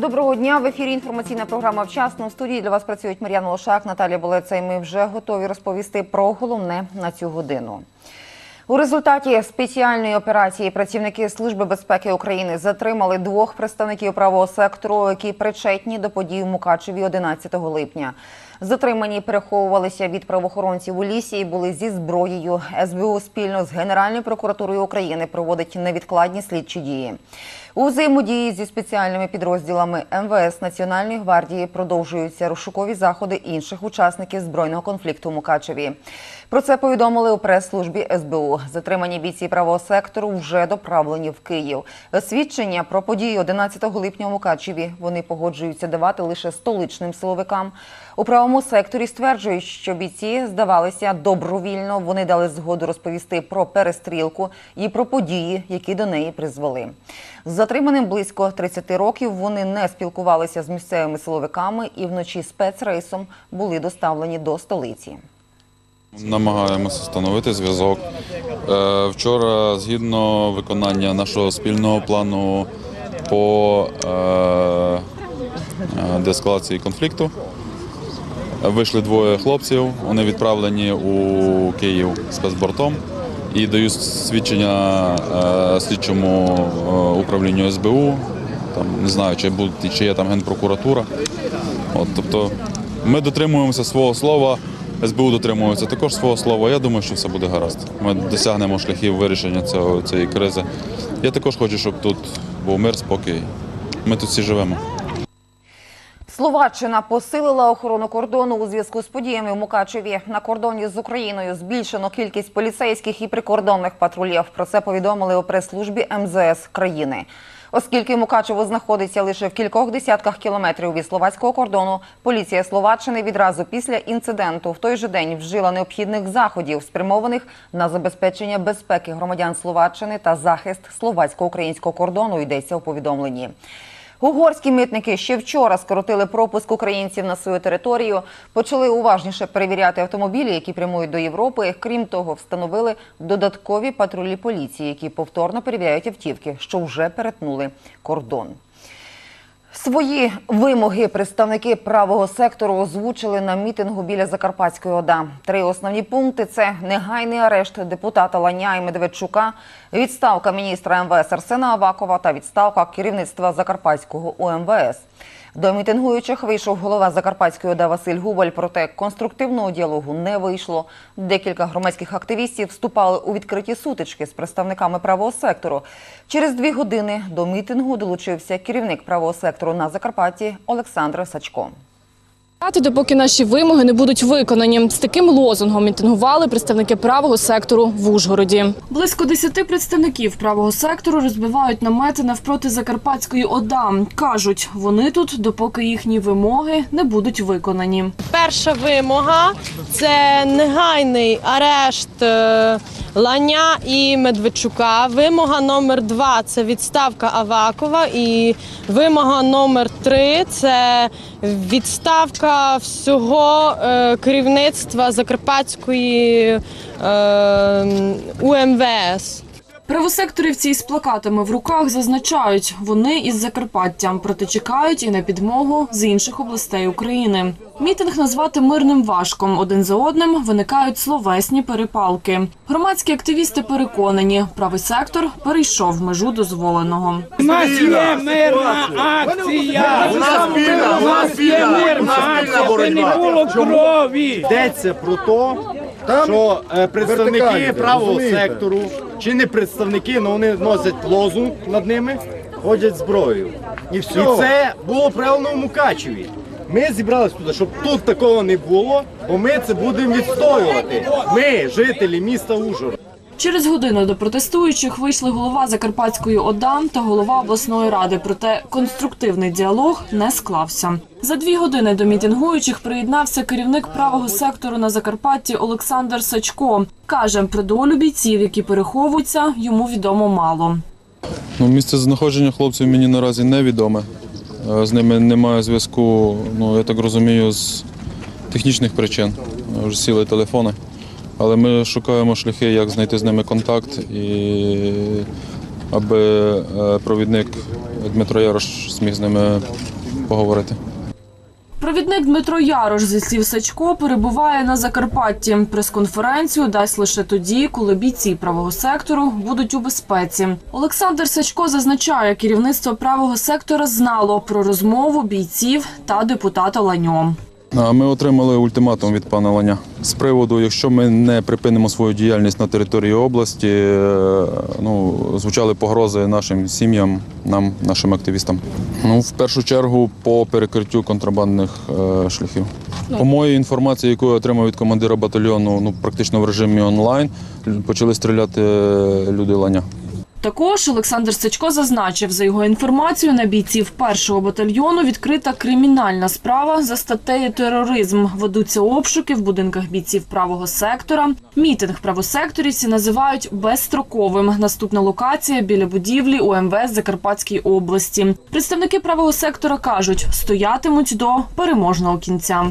Доброго дня. В ефірі інформаційна програма «Вчасно». У студії для вас працюють Мар'яна Лошак, Наталія Болеца. І ми вже готові розповісти про головне на цю годину. У результаті спеціальної операції працівники Служби безпеки України затримали двох представників правого сектору, які причетні до подій в Мукачеві 11 липня. Затримані переховувалися від правоохоронців у лісі і були зі зброєю. СБУ спільно з Генеральною прокуратурою України проводить невідкладні слідчі дії. У взаємодії зі спеціальними підрозділами МВС Національної гвардії продовжуються розшукові заходи інших учасників збройного конфлікту у Мукачеві. Про це повідомили у прес-службі СБУ. Затримані бійці правого сектору вже доправлені в Київ. Свідчення про події 11 липня у Мукачеві вони погоджуються давати лише столичним силовикам. У правому секторі стверджують, що бійці здавалися добровільно. Вони дали згоду розповісти про перестрілку і про події, які до неї призвели. З затриманим близько 30 років вони не спілкувалися з місцевими силовиками і вночі спецрейсом були доставлені до столиці. Намагаємося встановити зв'язок. Е, Вчора, згідно виконання нашого спільного плану по е, е, деескалації конфлікту, вийшли двоє хлопців. Вони відправлені у Київ спецбортом і дають свідчення е, слідчому е, управлінню СБУ. Там не знаю, чи буде чи є там генпрокуратура. От, тобто ми дотримуємося свого слова. СБУ дотримується також свого слова. Я думаю, що все буде гаразд. Ми досягнемо шляхів вирішення цього, цієї кризи. Я також хочу, щоб тут був мир, спокій. Ми тут всі живемо. Словаччина посилила охорону кордону у зв'язку з подіями в Мукачеві. На кордоні з Україною збільшено кількість поліцейських і прикордонних патрулів. Про це повідомили у прес-службі МЗС країни. Оскільки Мукачево знаходиться лише в кількох десятках кілометрів від словацького кордону, поліція Словаччини відразу після інциденту в той же день вжила необхідних заходів, спрямованих на забезпечення безпеки громадян Словаччини та захист словацько-українського кордону. Йдеться у повідомленні. Угорські митники ще вчора скоротили пропуск українців на свою територію, почали уважніше перевіряти автомобілі, які прямують до Європи. Крім того, встановили додаткові патрулі поліції, які повторно перевіряють автівки, що вже перетнули кордон. Свої вимоги представники правого сектору озвучили на мітингу біля Закарпатської ОДА. Три основні пункти: це негайний арешт депутата Ланя і Медведчука, відставка міністра МВС Арсена Авакова та відставка керівництва Закарпатського УМВС. До мітингуючих вийшов голова Закарпатської ОДА Василь Губаль, проте конструктивного діалогу не вийшло. Декілька громадських активістів вступали у відкриті сутички з представниками правого сектору. Через дві години до мітингу долучився керівник правого сектору на Закарпатті Олександр Сачко. Допоки наші вимоги не будуть виконані, з таким лозунгом мітингували представники правого сектору в Ужгороді. Близько десяти представників правого сектору розбивають намети навпроти Закарпатської ОДА. кажуть, вони тут, допоки їхні вимоги не будуть виконані. Перша вимога це негайний арешт е, Ланя і Медведчука. Вимога номер два це відставка Авакова. І вимога номер три це відставка всього е, керівництва Закарпатської е, УМВС. Правосекторівці із плакатами в руках зазначають, вони із Закарпаття, проте чекають і на підмогу з інших областей України. Мітинг назвати мирним важко. Один за одним виникають словесні перепалки. Громадські активісти переконані, правий сектор перейшов межу дозволеного. У нас є мирна акція. У нас вільна, У нас є мирна акція. Це не було крові. Йдеться про те, що е, представники правого сектору, чи не представники, але вони носять лозунг над ними, ходять зброєю. І все. І це було правильно в Мукачеві. Ми зібралися туди, щоб тут такого не було, бо ми це будемо відстоювати. Ми, жителі міста Ужгород. Через годину до протестуючих вийшли голова Закарпатської ОДА та голова обласної ради. Проте конструктивний діалог не склався. За дві години до мітингуючих приєднався керівник правого сектору на Закарпатті Олександр Сачко. каже, про долю бійців, які переховуються, йому відомо мало. Ну, місце знаходження хлопців мені наразі невідоме. Е, З ними немає зв'язку, ну я так розумію, з технічних причин. Е, Вже сіли телефони. Але ми шукаємо шляхи, як знайти з ними контакт і аби е, провідник Дмитро Ярош зміг з ними поговорити. Провідник Дмитро Ярош зі слів Сачко перебуває на Закарпатті. Прес-конференцію дасть лише тоді, коли бійці правого сектору будуть у безпеці. Олександр Сачко зазначає, керівництво правого сектора знало про розмову бійців та депутата Ланьо. А Ми отримали ультиматум від пана Ланя з приводу, якщо ми не припинимо свою діяльність на території області, е, ну звучали погрози нашим сім'ям, нам, нашим активістам. Ну, в першу чергу, по перекриттю контрабандних е, шляхів. По моїй інформації, яку я отримав від командира батальйону, ну практично в режимі онлайн, почали стріляти е, люди Ланя. Також Олександр Сачко зазначив, за його інформацією, на бійців першого батальйону відкрита кримінальна справа за статтею тероризм. Ведуться обшуки в будинках бійців правого сектора. Мітинг правосекторівці називають безстроковим. Наступна локація біля будівлі УМВС Закарпатської області. Представники правого сектора кажуть, стоятимуть до переможного кінця.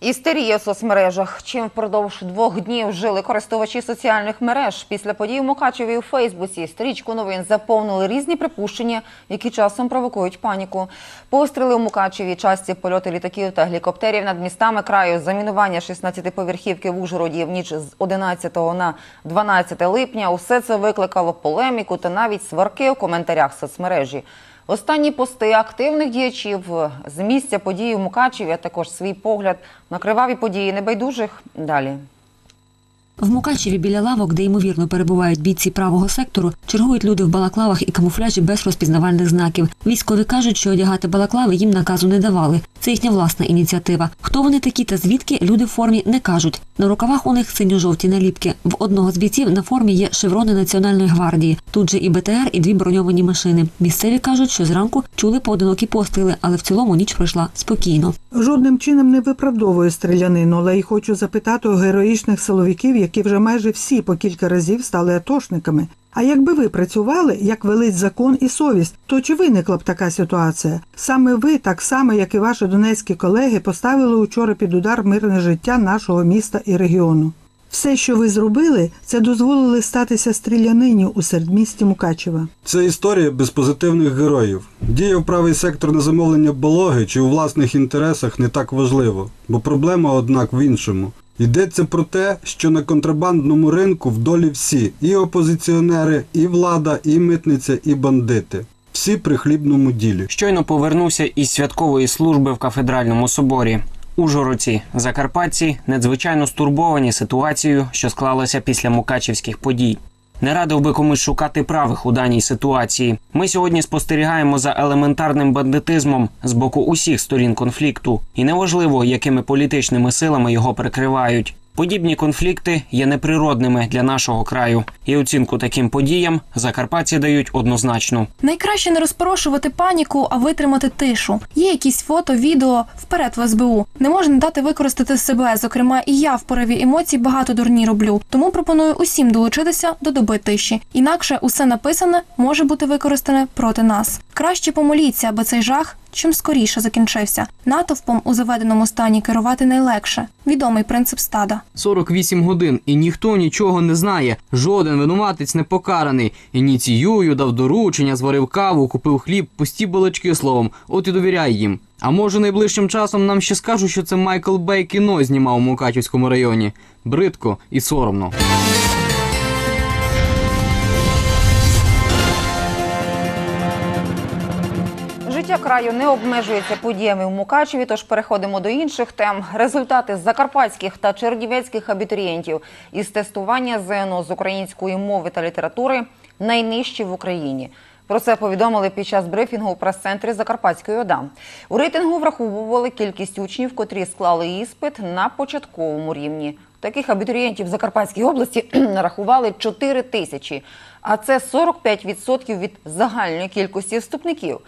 Істерія в соцмережах. Чим впродовж двох днів жили користувачі соціальних мереж після подій у Мукачеві у Фейсбуці. Стрічку новин заповнили різні припущення, які часом провокують паніку. Постріли у Мукачеві, часті польоти літаків та гелікоптерів над містами краю, замінування 16-поверхівки в Ужгороді в ніч з 11 на 12 липня. Усе це викликало полеміку та навіть сварки у коментарях соцмережі. Останні пости активних діячів з місця події в Мукачеві, а також свій погляд на криваві події небайдужих. Далі. В Мукачеві біля лавок, де ймовірно перебувають бійці правого сектору, чергують люди в балаклавах і камуфляжі без розпізнавальних знаків. Військові кажуть, що одягати балаклави їм наказу не давали. Це їхня власна ініціатива. Хто вони такі та звідки люди в формі не кажуть. На рукавах у них синьо-жовті наліпки. В одного з бійців на формі є шеврони Національної гвардії. Тут же і БТР, і дві броньовані машини. Місцеві кажуть, що зранку чули поодинокі постріли, але в цілому ніч пройшла спокійно. Жодним чином не виправдовую стрілянину, але й хочу запитати у героїчних силовиків, які вже майже всі по кілька разів стали атошниками. А якби ви працювали, як велить закон і совість, то чи виникла б така ситуація? Саме ви, так само як і ваші донецькі колеги, поставили учора під удар мирне життя нашого міста і регіону. Все, що ви зробили, це дозволили статися стрілянині у середмісті Мукачева. Це історія без позитивних героїв. Діяв правий сектор на замовлення балоги чи у власних інтересах не так важливо, бо проблема, однак, в іншому. Йдеться про те, що на контрабандному ринку в долі всі і опозиціонери, і влада, і митниця, і бандити. Всі при хлібному ділі. Щойно повернувся із святкової служби в кафедральному соборі. Ужгородці, закарпатці надзвичайно стурбовані ситуацією, що склалася після мукачівських подій. Не радив би комусь шукати правих у даній ситуації. Ми сьогодні спостерігаємо за елементарним бандитизмом з боку усіх сторін конфлікту, і неважливо, якими політичними силами його прикривають. Подібні конфлікти є неприродними для нашого краю, і оцінку таким подіям закарпатці дають однозначно. Найкраще не розпорошувати паніку, а витримати тишу. Є якісь фото, відео вперед в СБУ. Не можна дати використати себе. Зокрема, і я в пориві емоцій багато дурні роблю. Тому пропоную усім долучитися до доби тиші. Інакше усе написане може бути використане проти нас. Краще помоліться, аби цей жах чим скоріше закінчився. Натовпом у заведеному стані керувати найлегше. Відомий принцип стада. 48 годин і ніхто нічого не знає. Жоден винуватець не покараний. Ініціюю, дав доручення, зварив каву, купив хліб, пусті балачки словом. От і довіряй їм. А може найближчим часом нам ще скажуть, що це Майкл Бей кіно знімав у Мукачівському районі. Бридко і соромно. Життя краю не обмежується подіями в Мукачеві, тож переходимо до інших тем. Результати закарпатських та чернівецьких абітурієнтів із тестування ЗНО з української мови та літератури найнижчі в Україні. Про це повідомили під час брифінгу у прес-центрі Закарпатської ОДА. У рейтингу враховували кількість учнів, котрі склали іспит на початковому рівні. Таких абітурієнтів в Закарпатській області нарахували 4 тисячі, а це 45% від загальної кількості вступників.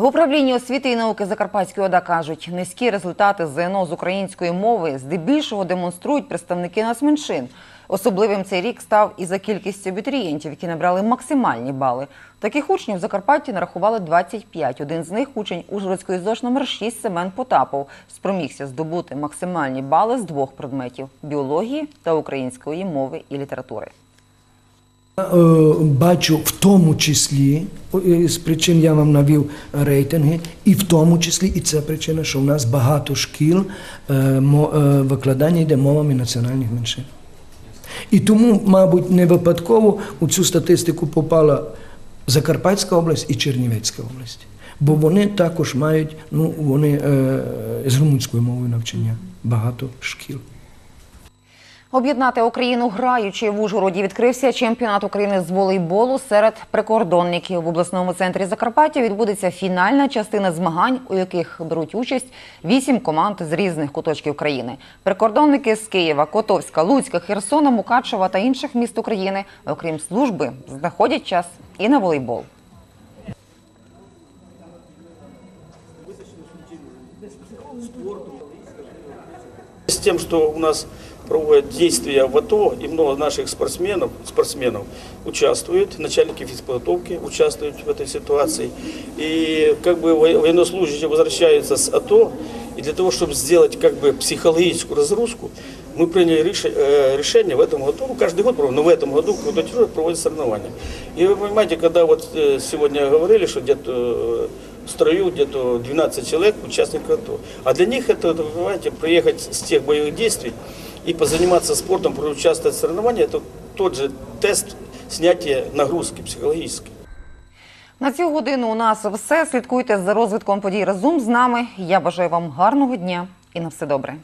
В управлінні освіти і науки Закарпатської ОДА кажуть, низькі результати ЗНО з української мови здебільшого демонструють представники нацменшин. Особливим цей рік став і за кількістю абітурієнтів, які набрали максимальні бали. Таких учнів в Закарпатті нарахували 25. Один з них учень Ужгородської ЗОЖ номер 6 Семен Потапов спромігся здобути максимальні бали з двох предметів біології та української мови і літератури. Е, Бачу в тому числі з причин я вам навів рейтинги, і в тому числі і це причина, що в нас багато шкіл е, е, викладання йде мовами національних меншин. І тому, мабуть, не випадково у цю статистику попала Закарпатська область і Чернівецька область. Бо вони також мають, ну вони з румунською мовою навчання багато шкіл. Об'єднати Україну граючи в Ужгороді відкрився чемпіонат України з волейболу серед прикордонників. В обласному центрі Закарпаття відбудеться фінальна частина змагань, у яких беруть участь вісім команд з різних куточків країни. Прикордонники з Києва, Котовська, Луцька, Херсона, Мукачева та інших міст України, окрім служби, знаходять час і на волейбол. С тем, что у нас проводят действия в АТО, и много наших спортсменов, спортсменов участвуют, начальники физподготовки участвуют в этой ситуации. И как бы во- военнослужащие возвращаются с АТО, и для того, чтобы сделать как бы психологическую разгрузку, мы приняли реш- э, решение в этом году, ну, каждый год, проводим, но в этом году кто проводит соревнования. И вы понимаете, когда вот э, сегодня говорили, что где-то э, в строю где-то 12 человек, участников АТО. А для них это, вы понимаете, приехать с тех боевых действий и позаниматься спортом, участвовать в соревнованиях, это тот же тест снятия нагрузки психологической. На цю годину у нас все. Слідкуйте за розвитком подій разом з нами. Я бажаю вам гарного дня і на все добре.